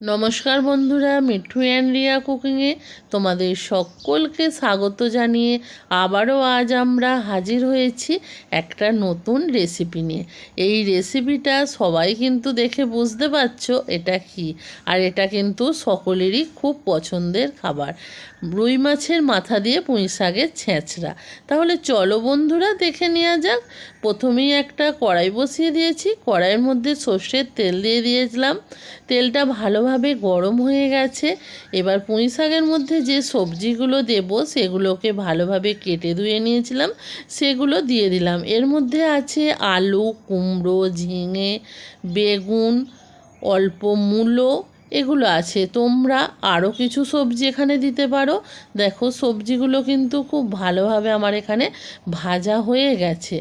নমস্কার বন্ধুরা, মিঠু অ্যান্ড রিয়া কুকিংয়ে তোমাদের সকলকে স্বাগত জানিয়ে আবারও আজ আমরা হাজির হয়েছি একটা নতুন রেসিপি নিয়ে। এই রেসিপিটা সবাই কিন্তু দেখে বুঝতে পারছ এটা কি, আর এটা কিন্তু সকলেরই খুব পছন্দের খাবার। রুই মাছের মাথা দিয়ে পুঁই শাকের ছেঁচড়া। তাহলে চলো বন্ধুরা, দেখে নেওয়া যাক। প্রথমেই একটা কড়াই বসিয়ে দিয়েছি। কড়াইয়ের মধ্যে সর্ষের তেল দিয়ে দিয়েছিলাম। তেলটা ভালোভাবে গরম হয়ে গেছে। এবার পুঁই শাকের মধ্যে যে সবজিগুলো দেব, সেগুলোকে ভালোভাবে কেটে ধুয়ে নিয়েছিলাম, সেগুলো দিয়ে দিলাম। এর মধ্যে আছে আলু, কুমড়ো, ঝিঙে, বেগুন, অল্প মূলো, এগুলো আছে। তোমরা আরও কিছু সবজি এখানে দিতে পারো। দেখো, সবজিগুলো কিন্তু খুব ভালোভাবে আমার এখানে ভাজা হয়ে গেছে।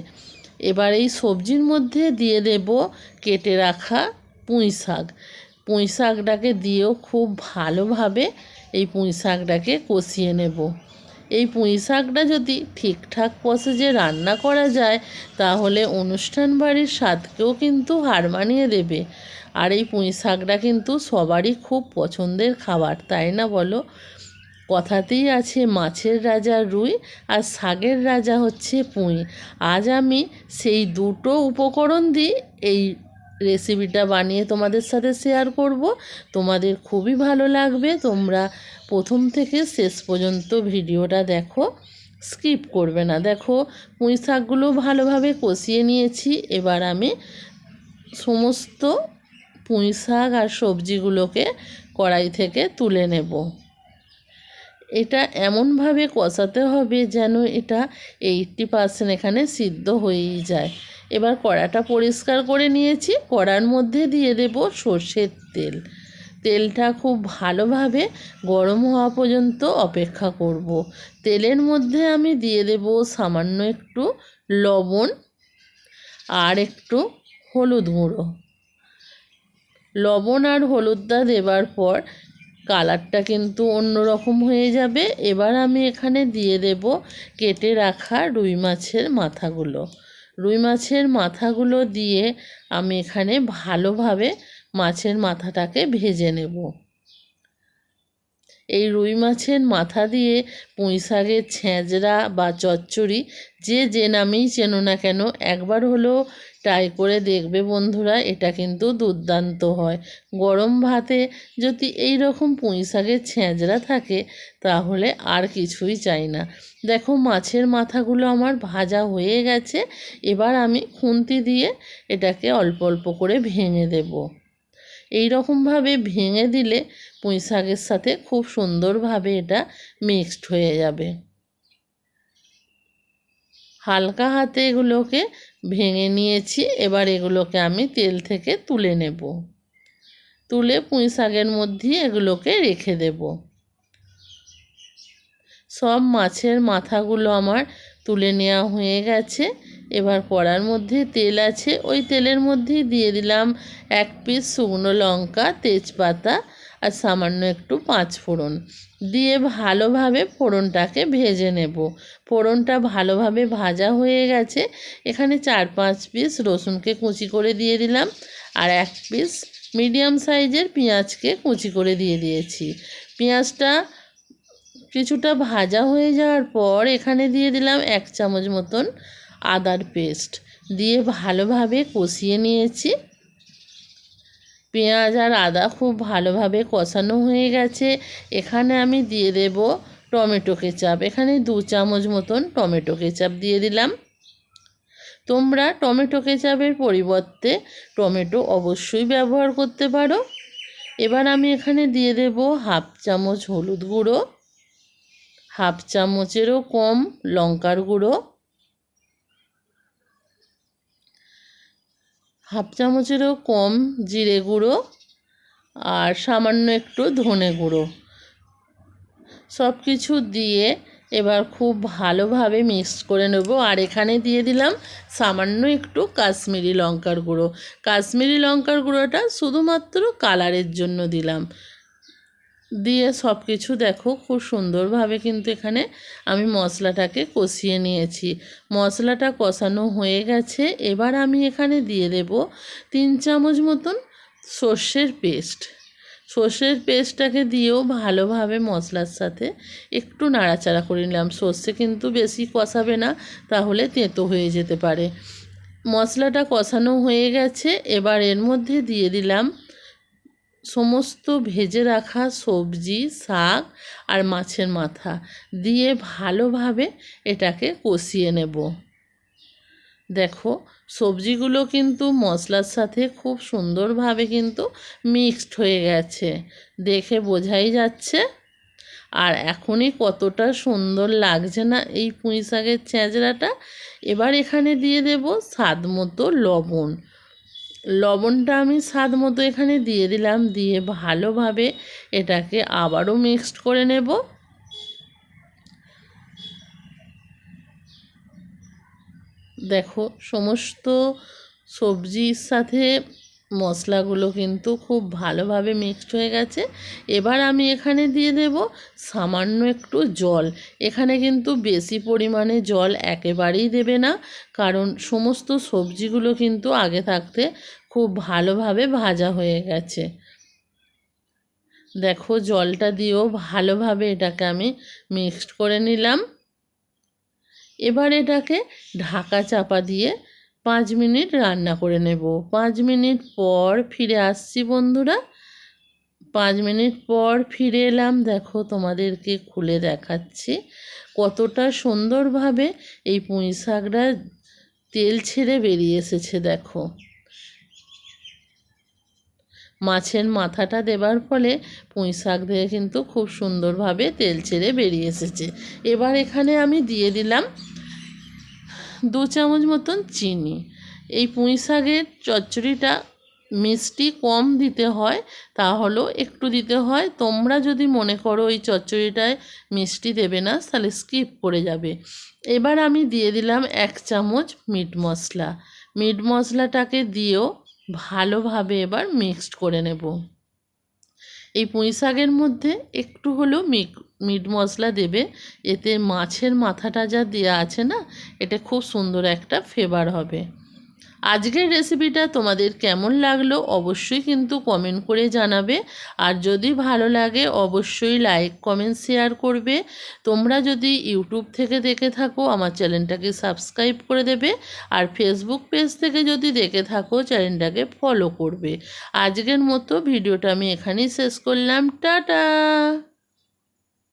এবার এই সবজির মধ্যে দিয়ে দেব কেটে রাখা পুঁই শাক। পুঁই শাকটাকে দিয়েও খুব ভালোভাবে এই পুঁই শাকটাকে কষিয়ে নেব। এই পুঁই শাকটা যদি ঠিকঠাক প্রসেসে রান্না করা যায়, তাহলে অনুষ্ঠান বাড়ির স্বাদকেও কিন্তু হার মানিয়ে দেবে। আর এই পুঁই শাকটা কিন্তু সবারই খুব পছন্দের খাবার, তাই না বলো? কথাতেই আছে, মাছের রাজা রুই আর শাকের রাজা হচ্ছে পুঁই। আজ আমি সেই দুটো উপকরণ দিয়ে এই রেসিপিটা বানিয়ে তোমাদের সাথে শেয়ার করব। তোমাদের খুবই ভালো লাগবে। তোমরা প্রথম থেকে শেষ পর্যন্ত ভিডিওটা দেখো। স্কিপ করবে না। দেখো, পুঁই শাকগুলো ভালোভাবে কষিয়ে নিয়েছি। এবার আমি সমস্ত পুঁই শাক আর সবজিগুলোকে কড়াই থেকে তুলে নেব। এটা এমনভাবে কষাতে হবে যেন এটা এইটটি পার্সেন্ট এখানে সিদ্ধ হয়েই যায়। এবার কড়াটা পরিষ্কার করে নিয়েছি। কড়ার মধ্যে দিয়ে দেব সর্ষের তেল। তেলটা খুব ভালোভাবে গরম হওয়া পর্যন্ত অপেক্ষা করব। তেলের মধ্যে আমি দিয়ে দেব সামান্য একটু লবণ আর একটু হলুদ গুঁড়ো। লবণ আর হলুদটা দেবার পর কালারটা কিন্তু অন্যরকম হয়ে যাবে। এবার আমি এখানে দিয়ে দেব কেটে রাখা রুই মাছের মাথাগুলো। রুই মাছের মাথাগুলো দিয়ে আমি এখানে ভালোভাবে মাছের মাথাটাকে ভেজে নেব। এই রুই মাছের মাথা দিয়ে পুঁই শাকের ছেঁচড়া বা চচ্চড়ি যে যে নামেই চেন না কেন, একবার হলেও ট্রাই করে দেখবে বন্ধুরা, এটা কিন্তু দুর্দান্ত হয়। গরম ভাতে যদি এই রকম পুঁই শাকের ছেঁচড়া থাকে, তাহলে আর কিছুই চাই না। দেখো, মাছের মাথাগুলো আমার ভাজা হয়ে গেছে, এবার আমি খুন্তি দিয়ে এটাকে অল্প অল্প করে ভেঙে দেব। এই রকমভাবে ভেঙে দিলে পুঁই শাকের সাথে খুব সুন্দরভাবে এটা মিক্সড হয়ে যাবে। হালকা হাতে এগুলোকে ভেঙে নিয়েছি, এবার এগুলোকে আমি তেল থেকে তুলে নেব। তুলে পুঁই শাকের মধ্যে এগুলোকে রেখে দেব। সব মাছের মাথাগুলো আমার তুলে নেওয়া হয়ে গেছে। এবার কড়ার মধ্যে তেল আছে, ওই তেলের মধ্যেই দিয়ে দিলাম এক পিস শুকনো লঙ্কা, তেজপাতা আর সামান্য একটু পাঁচ ফোড়ন। দিয়ে ভালোভাবে ফোড়নটাকে ভেজে নেব। ফোড়নটা ভালোভাবে ভাজা হয়ে গেছে। এখানে চার পাঁচ পিস রসুনকে কুচি করে দিয়ে দিলাম আর এক পিস মিডিয়াম সাইজের পেঁয়াজকে কুচি করে দিয়ে দিয়েছি। পেঁয়াজটা কিছুটা ভাজা হয়ে যাওয়ার পর এখানে দিয়ে দিলাম এক চামচ মতন আদার পেস্ট। দিয়ে ভালোভাবে কষিয়ে নিয়েছি। পেঁয়াজ আর আদা খুব ভালোভাবে কষানো হয়ে গেছে। এখানে আমি দিয়ে দেব টমেটো কেচাপ। এখানে দু চামচ মতন টমেটো কেচাপ দিয়ে দিলাম। তোমরা টমেটো কেচাপের পরিবর্তে টমেটো অবশ্যই ব্যবহার করতে পারো। এবার আমি এখানে দিয়ে দেব হাফ চামচ হলুদ গুঁড়ো, হাফ চামচেরও কম লঙ্কার গুঁড়ো হাফ চামচেরও কম জিরে গুঁড়ো আর সামান্য একটু ধনে গুঁড়ো। সব কিছু দিয়ে এবার খুব ভালোভাবে মিক্স করে নেব। আর এখানে দিয়ে দিলাম সামান্য একটু কাশ্মীরি লঙ্কার গুঁড়ো। কাশ্মীরি লঙ্কার গুঁড়োটা শুধুমাত্র কালারের জন্য দিলাম। দিয়ে সব কিছু দেখো, খুব সুন্দরভাবে কিন্তু এখানে আমি মশলাটাকে কষিয়ে নিয়েছি। মশলাটা কষানো হয়ে গেছে, এবার আমি এখানে দিয়ে দেব তিন চামচ মতন সর্ষের পেস্ট। সর্ষের পেস্টটাকে দিয়েও ভালোভাবে মশলার সাথে একটু নাড়াচাড়া করে নিলাম। সর্ষে কিন্তু বেশি কষাবে না, তাহলে তেঁতো হয়ে যেতে পারে। মশলাটা কষানো হয়ে গেছে, এবার এর মধ্যে দিয়ে দিলাম সমস্ত ভেজে রাখা সবজি, শাক আর মাছের মাথা দিয়ে ভালোভাবে এটাকে কষিয়ে নেব। দেখো, সবজিগুলো কিন্তু মশলার সাথে খুব সুন্দরভাবে কিন্তু মিক্সড হয়ে গেছে। দেখে বোঝাই যাচ্ছে। আর এখনই কতটা সুন্দর লাগছে না এই পুঁই শাকের ছেঁচড়াটা। এবার এখানে দিয়ে দেব স্বাদ মতো লবণ। লবণটা আমি স্বাদ মতো এখানে দিয়ে দিলাম, দিয়ে ভালোভাবে এটাকে আবারও মিক্সড করে নেব। দেখো, সমস্ত সবজির সাথে মশলাগুলো কিন্তু খুব ভালোভাবে মিক্সড হয়ে গেছে। এবার আমি এখানে দিয়ে দেব সামান্য একটু জল। এখানে কিন্তু বেশি পরিমাণে জল একেবারেই দেবে না, কারণ সমস্ত সবজিগুলো কিন্তু আগে থাকতে খুব ভালোভাবে ভাজা হয়ে গেছে। দেখো জলটা দিয়েও ভালোভাবে এটাকে আমি মিক্সড করে নিলাম। এবার এটাকে ঢাকা চাপা দিয়ে পাঁচ মিনিট রান্না করে নেব। পাঁচ মিনিট পর ফিরে আসছি বন্ধুরা। পাঁচ মিনিট পর ফিরে এলাম। দেখো তোমাদেরকে খুলে দেখাচ্ছি কতটা সুন্দরভাবে এই পুঁই শাকটা তেল ছেড়ে বেরিয়ে এসেছে, দেখো। মাছের মাথাটা দেবার ফলে পুঁই শাক দিয়ে কিন্তু খুব সুন্দরভাবে তেল ছেড়ে বেরিয়ে এসেছে। এবার এখানে আমি দিয়ে দিলাম দু চামচ মতন চিনি। এই পুঁই শাকের চচ্চড়িটা মিষ্টি কম দিতে হয়, তাহলেও একটু দিতে হয়। তোমরা যদি মনে করো এই চচ্চড়িটায় মিষ্টি দেবে না, তাহলে স্কিপ করে যাবে। এবার আমি দিয়ে দিলাম এক চামচ মিট মশলা। মিট মশলাটাকে দিয়েও ভালোভাবে এবার মিক্সড করে নেব। এই পুঁই শাকের মধ্যে একটু হলেও মিট মিট মশলা দেবে। এতে মাছের মাথাটা যা দেওয়া আছে না, এটা খুব সুন্দর একটা ফেভার হবে। আজকের রেসিপিটা তোমাদের কেমন লাগল অবশ্যই কিন্তু কমেন্ট করে জানাবে। আর যদি ভালো লাগে অবশ্যই লাইক কমেন্ট শেয়ার করবে। তোমরা যদি ইউটিউব থেকে দেখে থাকো, আমার চ্যানেলটাকে সাবস্ক্রাইব করে দেবে। আর ফেসবুক পেজ থেকে যদি দেখে থাকো, চ্যানেলটাকে ফলো করবে। আজকের মতো ভিডিওটা আমি এখানেই শেষ করলাম। টাটা!